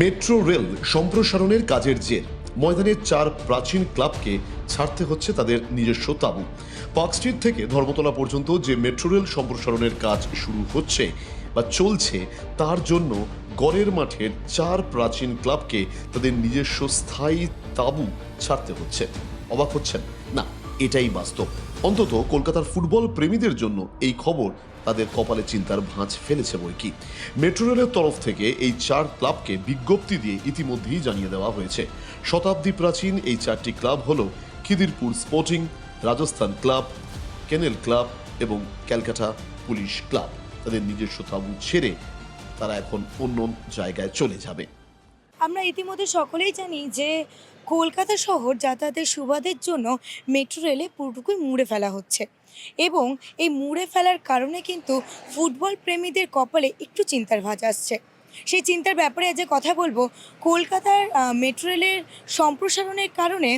Metro rail সম্প্রসারণের কাজের জের। ময়দানের চার প্রাচীন ক্লাবকে ছাড়তে হচ্ছে তাদের নিজস্ব তাবু। পার্ক স্ট্রিট থেকে ধর্মতলা পর্যন্ত যে মেট্রো রেল সম্প্রসারণের কাজ শুরু হচ্ছে বা চলছে, তার জন্য গড়ের মাঠের চার প্রাচীন ক্লাবকে তাদের নিজস্ব স্থায়ী তাঁবু ছাড়তে হচ্ছে। অবাক হচ্ছেন? না, এটাই বাস্তব। অন্তত কলকাতার ফুটবল প্রেমীদের জন্য এই খবর তাদের কপালে চিন্তার ভাঁজ ফেলেছে বই কি মেট্রো রেলের তরফ থেকে এই চার ক্লাবকে বিজ্ঞপ্তি দিয়ে ইতিমধ্যেই জানিয়ে দেওয়া হয়েছে। শতাব্দী প্রাচীন এই চারটি ক্লাব হল Khidirpur sporting, Rajasthan club, kennel club এবং ক্যালকাটা পুলিশ ক্লাব। তাদের নিজস্ব তাঁবু ছেড়ে তারা এখন অন্য জায়গায় চলে যাবে। আমরা ইতিমধ্যে সকলেই জানি যে কলকাতা শহর যাতায়াতের সুবাদের জন্য মেট্রো রেলে পুরোটুকুই মুড়ে ফেলা হচ্ছে। এবং এই মুড়ে ফেলার কারণে কিন্তু ফুটবল প্রেমীদের কপালে একটু চিন্তার ভাঁজ আসছে। সেই চিন্তার ব্যাপারে যে কথা বলব, কলকাতার মেট্রো রেলের সম্প্রসারণের কারণে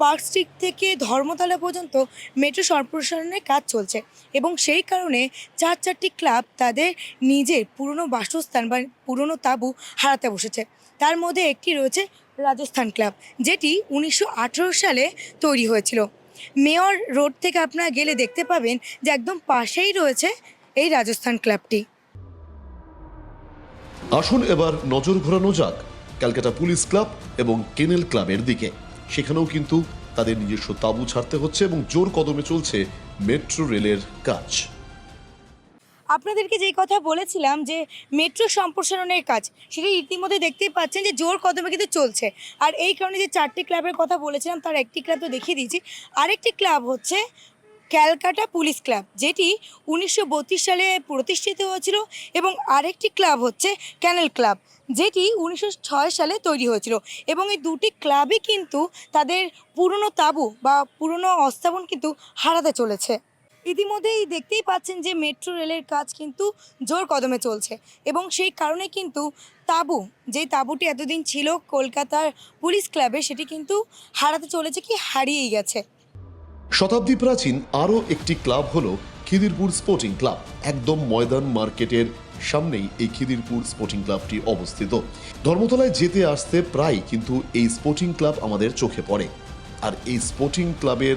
পার্ক স্ট্রিট থেকে ধর্মতলা পর্যন্ত মেট্রো সম্প্রসারণের কাজ চলছে এবং সেই কারণে চার চারটি ক্লাব তাদের নিজের পুরনো বাসস্থান বা পুরনো তাঁবু হারাতে বসেছে। তার মধ্যে একটি রয়েছে রাজস্থান ক্লাব যেটি উনিশশো আঠেরো সালে তৈরি হয়েছিল। মেয়র রোড থেকে আপনারা গেলে দেখতে পাবেন যে একদম পাশেই রয়েছে এই রাজস্থান ক্লাবটি আসুন এবার নজর ঘোরানো যাক ক্যালকাটা পুলিশ ক্লাব এবং কেনেল ক্লাবের দিকে। সেখানেও কিন্তু তাদের নিজস্ব তাঁবু ছাড়তে হচ্ছে এবং জোর কদমে চলছে মেট্রো রেলের কাজ। আপনাদেরকে যেই কথা বলেছিলাম যে মেট্রো সম্প্রসারণের কাজ, সেটা ইতিমধ্যে দেখতেই পাচ্ছেন যে জোর কদমে কিন্তু চলছে। আর এই কারণে যে চারটি ক্লাবের কথা বলেছিলাম, তার একটি ক্লাব তো দেখিয়ে দিয়েছি। আরেকটি ক্লাব হচ্ছে ক্যালকাটা পুলিশ ক্লাব, যেটি উনিশশো বত্রিশ সালে প্রতিষ্ঠিত হয়েছিল এবং আরেকটি ক্লাব হচ্ছে ক্যানেল ক্লাব, যেটি উনিশশো ছয় সালে তৈরি হয়েছিল। এবং এই দুটি ক্লাবই কিন্তু তাদের পুরনো তাঁবু বা পুরনো অস্থাপন কিন্তু হারাতে চলেছে। ইতিমধ্যেই দেখতেই পাচ্ছেন যে মেট্রো রেলের কাজ কিন্তু জোর কদমে চলছে এবং সেই কারণে কিন্তু তাঁবু যে তাঁবুটি এতদিন ছিল কলকাতার পুলিশ ক্লাবে, সেটি কিন্তু হারাতে চলেছে কি হারিয়েই গেছে। শতাব্দী প্রাচীন আরও একটি ক্লাব হলো খিদিরপুর স্পোর্টিং ক্লাব। একদম ময়দান মার্কেটের সামনেই এই খিদিরপুর স্পোর্টিং ক্লাবটি অবস্থিত। ধর্মতলায় যেতে আসতে প্রায় কিন্তু এই স্পোর্টিং ক্লাব আমাদের চোখে পড়ে। আর এই স্পোর্টিং ক্লাবের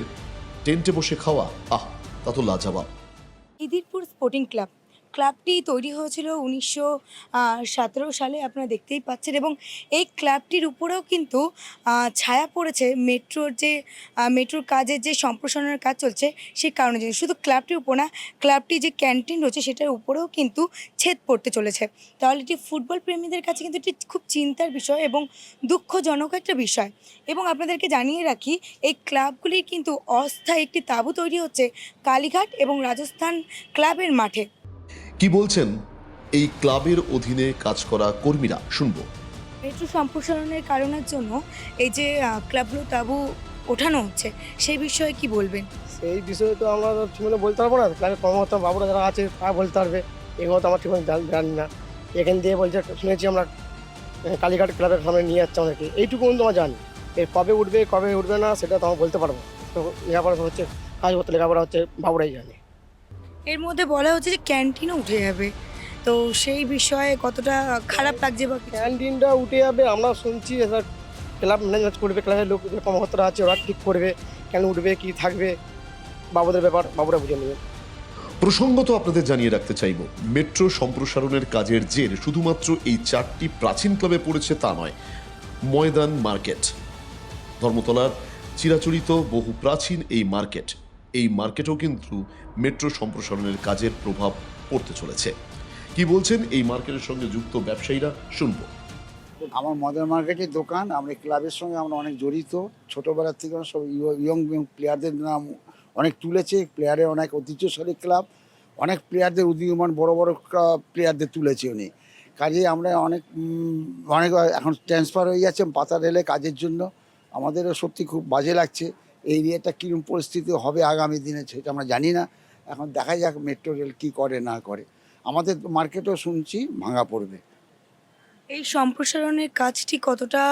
টেন্টে বসে খাওয়া, আহ, তা তো লাজাবাব। খিদিরপুর স্পোর্টিং ক্লাব ক্লাবটি তৈরি হয়েছিল উনিশশো সতেরো সালে, আপনারা দেখতেই পাচ্ছেন। এবং এই ক্লাবটির উপরেও কিন্তু ছায়া পড়েছে মেট্রোর যে মেট্রোর কাজের যে সম্প্রসারণের কাজ চলছে সেই কারণে জন্য। শুধু ক্লাবটির উপর না, ক্লাবটি যে ক্যান্টিন রয়েছে সেটার উপরেও কিন্তু ছেদ পড়তে চলেছে। তাহলে এটি ফুটবল প্রেমীদের কাছে কিন্তু এটি খুব চিন্তার বিষয় এবং দুঃখজনক একটা বিষয়। এবং আপনাদেরকে জানিয়ে রাখি, এই ক্লাবগুলির কিন্তু অস্থায়ী একটি তাঁবু তৈরি হচ্ছে কালীঘাট এবং রাজস্থান ক্লাবের মাঠে। কি বলছেন এই ক্লাবের অধীনে কাজ করা কর্মীরা? শুনব। মেট্রো সম্প্রসারণের কারণের জন্য এই যে ক্লাবগুলো তাঁবু ওঠানো হচ্ছে সেই বিষয়ে কি বলবেন? সেই বিষয়ে তো আমরা ঠিক মতো বলতে পারব না। ক্লাবের কর্মকর্তা বাবুরা যারা আছে তারা বলতে পারবে। এগুলো তো আমার ঠিক মতো জান- জানি না। এখান দিয়ে বলছে শুনেছি আমরা কালীঘাট ক্লাবের সামনে নিয়ে যাচ্ছে আমাদেরকে। এইটুকু কিন্তু আমরা জানি। এর কবে উঠবে কবে উঠবে না সেটা তো আমরা বলতে পারব তো লেখাপড়া হচ্ছে কাজপত্র লেখাপড়া হচ্ছে বাবুরাই জানে। এর মধ্যে বলা হচ্ছে যে ক্যান্টিনও উঠে যাবে। তো সেই বিষয়ে কতটা খারাপ লাগছে বা কিছু? ক্যান্টিনটা উঠে যাবে আমরা শুনছি এবার ক্লাব ম্যানেজমেন্ট করবে ক্লাবের লোক যে কর্মকর্তারা আছে ওরা ঠিক করবে কেন উঠবে কি থাকবে বাবুদের ব্যাপার বাবুরা বুঝে নেবে। প্রসঙ্গত আপনাদের জানিয়ে রাখতে চাইব মেট্রো সম্প্রসারণের কাজের জের শুধুমাত্র এই চারটি প্রাচীন ক্লাবে পড়েছে তা নয় ময়দান মার্কেট। ধর্মতলার চিরাচরিত বহু প্রাচীন এই মার্কেট এই মার্কেটেও কিন্তু মেট্রো সম্প্রসারণের কাজের প্রভাব পড়তে চলেছে। কি বলছেন এই মার্কেটের সঙ্গে যুক্ত ব্যবসায়ীরা? শুনব। আমার মদের মার্কেটের দোকান, আমরা ক্লাবের সঙ্গে আমরা অনেক জড়িত। ছোটোবেলার থেকে সব ইয়ং ইয়ং প্লেয়ারদের নাম অনেক তুলেছে। প্লেয়ারের অনেক ঐতিহ্যশালী ক্লাব, অনেক প্লেয়ারদের উদীয়মান বড় বড় প্লেয়ারদের তুলেছে উনি। কাজে আমরা অনেক অনেক, এখন ট্রান্সফার হয়ে যাচ্ছে পাতা রেলে কাজের জন্য। আমাদেরও সত্যি খুব বাজে লাগছে। এই এরিয়াটা কীরকম পরিস্থিতি হবে আগামী দিনে সেটা আমরা জানি না। এখন দেখা যাক মেট্রো রেল কী করে না করে। আমাদের মার্কেটও শুনছি ভাঙা পড়বে। এই সম্প্রসারণের কাজটি কতটা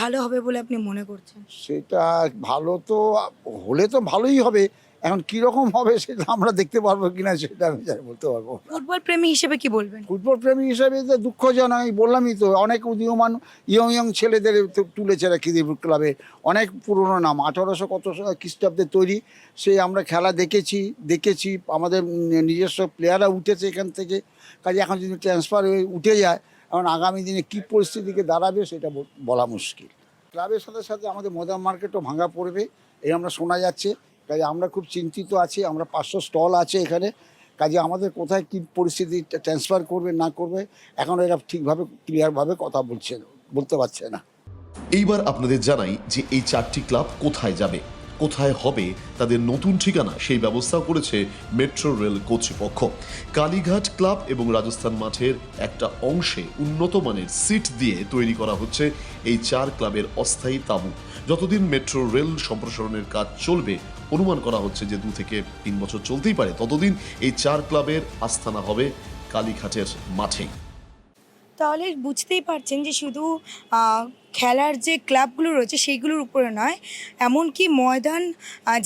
ভালো হবে বলে আপনি মনে করছেন? সেটা ভালো তো হলে তো ভালোই হবে। এখন কীরকম হবে সেটা আমরা দেখতে পারব কিনা সেটা আমি বলতে পারব ফুটবল প্রেমী হিসেবে কি বলবেন? ফুটবল প্রেমী হিসেবে তো দুঃখজনক আমি বললামই তো অনেক উদীয়মান ইয়ং ইয়ং ছেলেদের তুলেছে এরা খিদিরপুর ক্লাবে অনেক পুরনো নাম আঠারোশো কত খ্রিস্টাব্দে তৈরি। সেই আমরা খেলা দেখেছি দেখেছি আমাদের নিজস্ব প্লেয়াররা উঠেছে এখান থেকে। কাজে এখন যদি ট্রান্সফার হয়ে উঠে যায় এখন আগামী দিনে কী পরিস্থিতিকে দাঁড়াবে সেটা বলা মুশকিল। ক্লাবের সাথে সাথে আমাদের মদার মার্কেটও ভাঙা পড়বে এই আমরা শোনা যাচ্ছে। কাজে আমরা খুব চিন্তিত আছি, আমরা পাঁচশো স্টল আছে এখানে। কাজে আমাদের কোথায় কী পরিস্থিতি ট্রান্সফার করবে, না করবে, এখন এরা ঠিকভাবে ক্লিয়ারভাবে কথা বলছে, বলতে পারছে না। এইবার আপনাদের জানাই যে এই চারটি ক্লাব কোথায় যাবে, কোথায় হবে, তাদের নতুন ঠিকানা সেই ব্যবস্থাও করেছে মেট্রো রেল কর্তৃপক্ষ। কালীঘাট ক্লাব এবং রাজস্থান মাঠের একটা অংশে উন্নত মানের সিট দিয়ে তৈরি করা হচ্ছে এই চার ক্লাবের অস্থায়ী তাঁবু। যতদিন মেট্রো রেল সম্প্রসারণের কাজ চলবে অনুমান করা হচ্ছে যে দু থেকে তিন বছর চলতেই পারে। ততদিন এই চার ক্লাবের আস্থানা হবে কালীঘাটের মাঠেই। তাহলে বুঝতেই পারছেন যে শুধু খেলার যে ক্লাবগুলো রয়েছে সেইগুলোর উপরে নয়, এমনকি ময়দান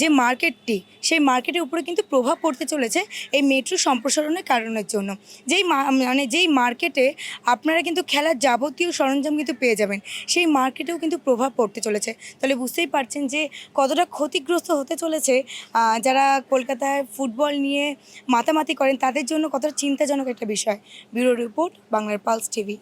যে মার্কেটটি, সেই মার্কেটের উপরে কিন্তু প্রভাব পড়তে চলেছে এই মেট্রো সম্প্রসারণের কারণের জন্য। যেই মানে যেই মার্কেটে আপনারা কিন্তু খেলার যাবতীয় সরঞ্জাম কিন্তু পেয়ে যাবেন, সেই মার্কেটেও কিন্তু প্রভাব পড়তে চলেছে। তাহলে বুঝতেই পারছেন যে কতটা ক্ষতিগ্রস্ত হতে চলেছে যারা কলকাতায় ফুটবল নিয়ে মাতামাতি করেন, তাদের জন্য কতটা চিন্তাজনক একটা বিষয়। ব্যুরো রিপোর্ট, বাংলার পালস টিভি।